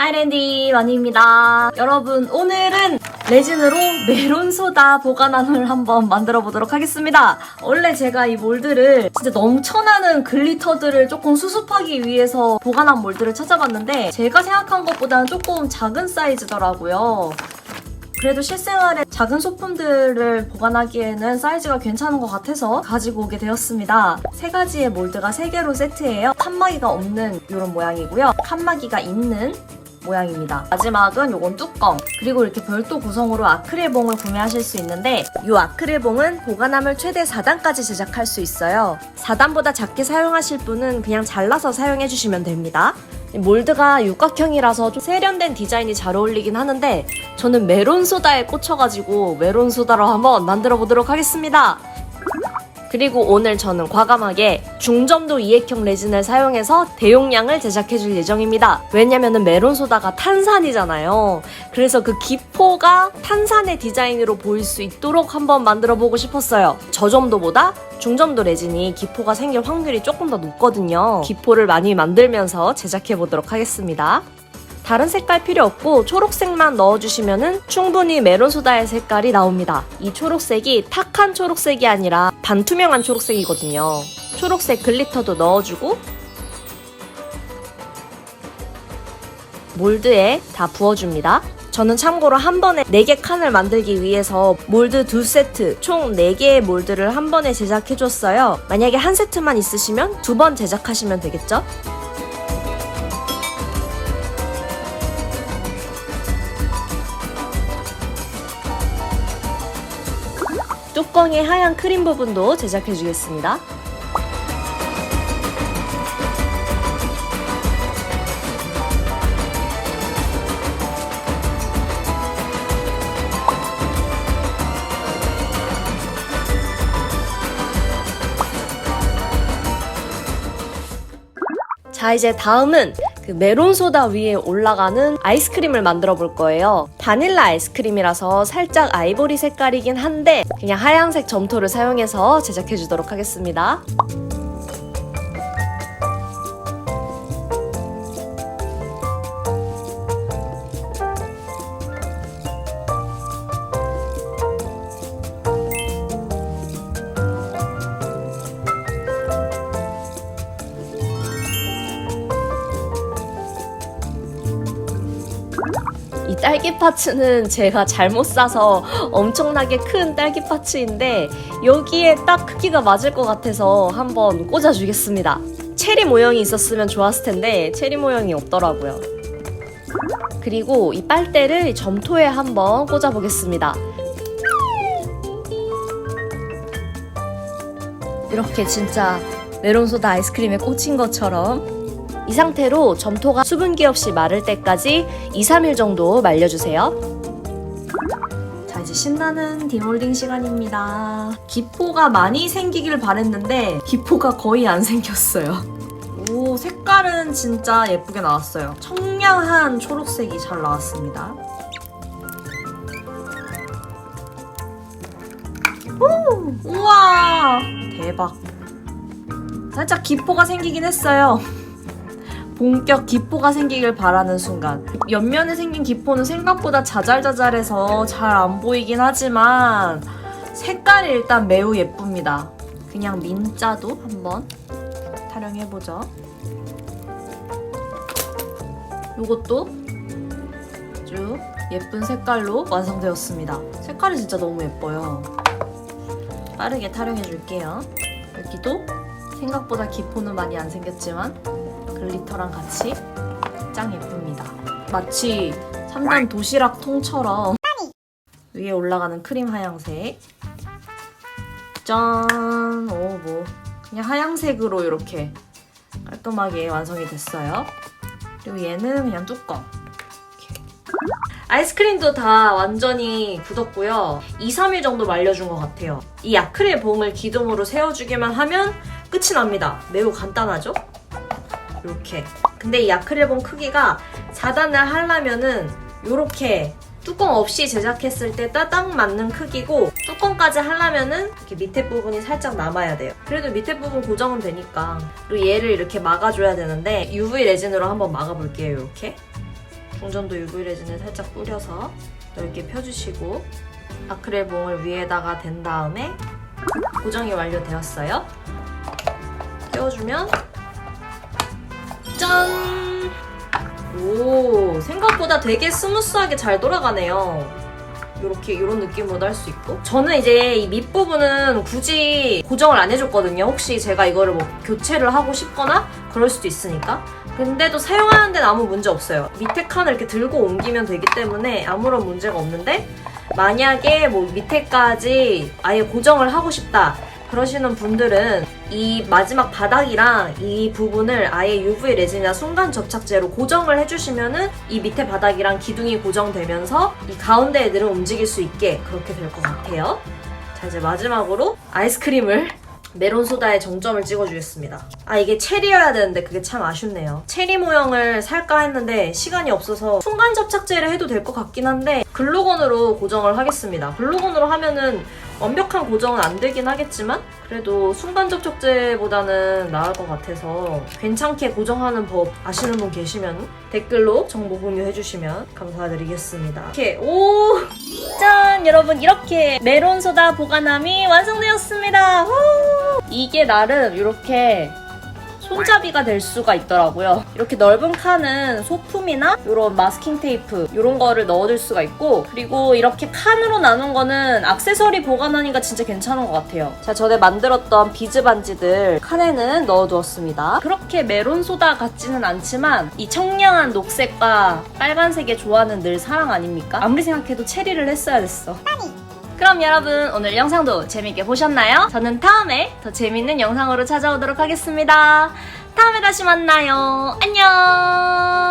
하이랜디 마니입니다. 여러분 오늘은 레진으로 메론소다 보관함을 한번 만들어 보도록 하겠습니다. 원래 제가 이 몰드를 진짜 넘쳐나는 글리터들을 조금 수습하기 위해서 보관함 몰드를 찾아봤는데 제가 생각한 것보다는 조금 작은 사이즈더라고요. 그래도 실생활에 작은 소품들을 보관하기에는 사이즈가 괜찮은 것 같아서 가지고 오게 되었습니다. 세 가지의 몰드가 세 개로 세트예요. 칸막이가 없는 이런 모양이고요. 칸막이가 있는 모양입니다. 마지막은 요건 뚜껑 그리고 이렇게 별도 구성으로 아크릴봉을 구매하실 수 있는데 이 아크릴봉은 보관함을 최대 4단까지 제작할 수 있어요. 4단보다 작게 사용하실 분은 그냥 잘라서 사용해 주시면 됩니다. 몰드가 육각형이라서 좀 세련된 디자인이 잘 어울리긴 하는데 저는 메론 소다에 꽂혀가지고 메론 소다로 한번 만들어 보도록 하겠습니다. 그리고 오늘 저는 과감하게 중점도 이액형 레진을 사용해서 대용량을 제작해 줄 예정입니다. 왜냐면은 메론소다가 탄산이잖아요. 그래서 그 기포가 탄산의 디자인으로 보일 수 있도록 한번 만들어 보고 싶었어요. 저점도보다 중점도 레진이 기포가 생길 확률이 조금 더 높거든요. 기포를 많이 만들면서 제작해 보도록 하겠습니다. 다른 색깔 필요 없고 초록색만 넣어주시면 충분히 메론소다의 색깔이 나옵니다. 이 초록색이 탁한 초록색이 아니라 반투명한 초록색이거든요. 초록색 글리터도 넣어주고 몰드에 다 부어줍니다. 저는 참고로 한 번에 4개 칸을 만들기 위해서 몰드 두 세트, 총 4개의 몰드를 한 번에 제작해줬어요. 만약에 한 세트만 있으시면 두 번 제작하시면 되겠죠? 뚜껑의 하얀 크림 부분도 제작해 주겠습니다. 자, 이제 다음은 그 메론 소다 위에 올라가는 아이스크림을 만들어 볼 거예요. 바닐라 아이스크림이라서 살짝 아이보리 색깔이긴 한데 그냥 하얀색 점토를 사용해서 제작해 주도록 하겠습니다. 딸기 파츠는 제가 잘못 싸서 엄청나게 큰 딸기 파츠인데 여기에 딱 크기가 맞을 것 같아서 한번 꽂아주겠습니다. 체리 모형이 있었으면 좋았을 텐데 체리 모형이 없더라고요. 그리고 이 빨대를 점토에 한번 꽂아보겠습니다. 이렇게 진짜 메론소다 아이스크림에 꽂힌 것처럼 이 상태로 점토가 수분기 없이 마를 때까지 2, 3일 정도 말려주세요. 자, 이제 신나는 디몰딩 시간입니다. 기포가 많이 생기길 바랬는데 기포가 거의 안 생겼어요. 오, 색깔은 진짜 예쁘게 나왔어요. 청량한 초록색이 잘 나왔습니다. 오, 우와, 대박. 살짝 기포가 생기긴 했어요. 본격 기포가 생기길 바라는 순간. 옆면에 생긴 기포는 생각보다 자잘자잘해서 잘 안 보이긴 하지만 색깔이 일단 매우 예쁩니다. 그냥 민자도 한번 타령해보죠. 이것도 아주 예쁜 색깔로 완성되었습니다. 색깔이 진짜 너무 예뻐요. 빠르게 타령해줄게요. 여기도 생각보다 기포는 많이 안 생겼지만 글리터랑 같이 짱 예쁩니다. 마치 3단 도시락 통처럼 위에 올라가는 크림 하양색 짠! 오, 뭐 그냥 하양색으로 이렇게 깔끔하게 완성이 됐어요. 그리고 얘는 그냥 뚜껑. 아이스크림도 다 완전히 굳었고요. 2, 3일 정도 말려준 것 같아요. 이 아크릴 봉을 기둥으로 세워주기만 하면 끝이 납니다. 매우 간단하죠? 이렇게. 근데 이 아크릴봉 크기가 4단을 하려면은 이렇게 뚜껑 없이 제작했을 때 따딱 맞는 크기고 뚜껑까지 하려면은 이렇게 밑에 부분이 살짝 남아야 돼요. 그래도 밑에 부분 고정은 되니까. 그리고 얘를 이렇게 막아줘야 되는데 UV 레진으로 한번 막아볼게요. 이렇게. 동전도 UV 레진을 살짝 뿌려서 넓게 펴주시고 아크릴 봉을 위에다가 댄 다음에 고정이 완료되었어요. 떼어주면 짠! 오, 생각보다 되게 스무스하게 잘 돌아가네요. 이렇게 이런 느낌으로도 할 수 있고 저는 이제 이 밑부분은 굳이 고정을 안 해줬거든요 혹시 제가 이거를 뭐 교체를 하고 싶거나 그럴 수도 있으니까 근데도 사용하는 데는 아무 문제 없어요 밑에 칸을 이렇게 들고 옮기면 되기 때문에 아무런 문제가 없는데 만약에 뭐 밑에까지 아예 고정을 하고 싶다 그러시는 분들은 이 마지막 바닥이랑 이 부분을 아예 UV 레진이나 순간 접착제로 고정을 해주시면은 이 밑에 바닥이랑 기둥이 고정되면서 이 가운데 애들은 움직일 수 있게 그렇게 될 것 같아요. 자 이제 마지막으로 아이스크림을 메론 소다에 정점을 찍어주겠습니다. 아 이게 체리여야 되는데 그게 참 아쉽네요. 체리 모형을 살까 했는데 시간이 없어서 순간 접착제를 해도 될 것 같긴 한데 글루건으로 고정을 하겠습니다. 글루건으로 하면은 완벽한 고정은 안 되긴 하겠지만 그래도 순간 접 촉제보다는 나을 것 같아서 괜찮게 고정하는 법 아시는 분 계시면 댓글로 정보 공유해 주시면 감사드리겠습니다. 이렇게 오! 짠! 여러분 이렇게 메론 소다 보관함이 완성되었습니다. 후! 이게 나름 이렇게 손잡이가 될 수가 있더라고요. 이렇게 넓은 칸은 소품이나 이런 마스킹 테이프 이런 거를 넣어둘 수가 있고 그리고 이렇게 칸으로 나눈 거는 액세서리 보관하니까 진짜 괜찮은 것 같아요. 자, 전에 만들었던 비즈 반지들 칸에는 넣어두었습니다. 그렇게 메론 소다 같지는 않지만 이 청량한 녹색과 빨간색의 조화는 늘 사랑 아닙니까? 아무리 생각해도 체리를 했어야 됐어. 그럼 여러분 오늘 영상도 재밌게 보셨나요? 저는 다음에 더 재밌는 영상으로 찾아오도록 하겠습니다. 다음에 다시 만나요. 안녕!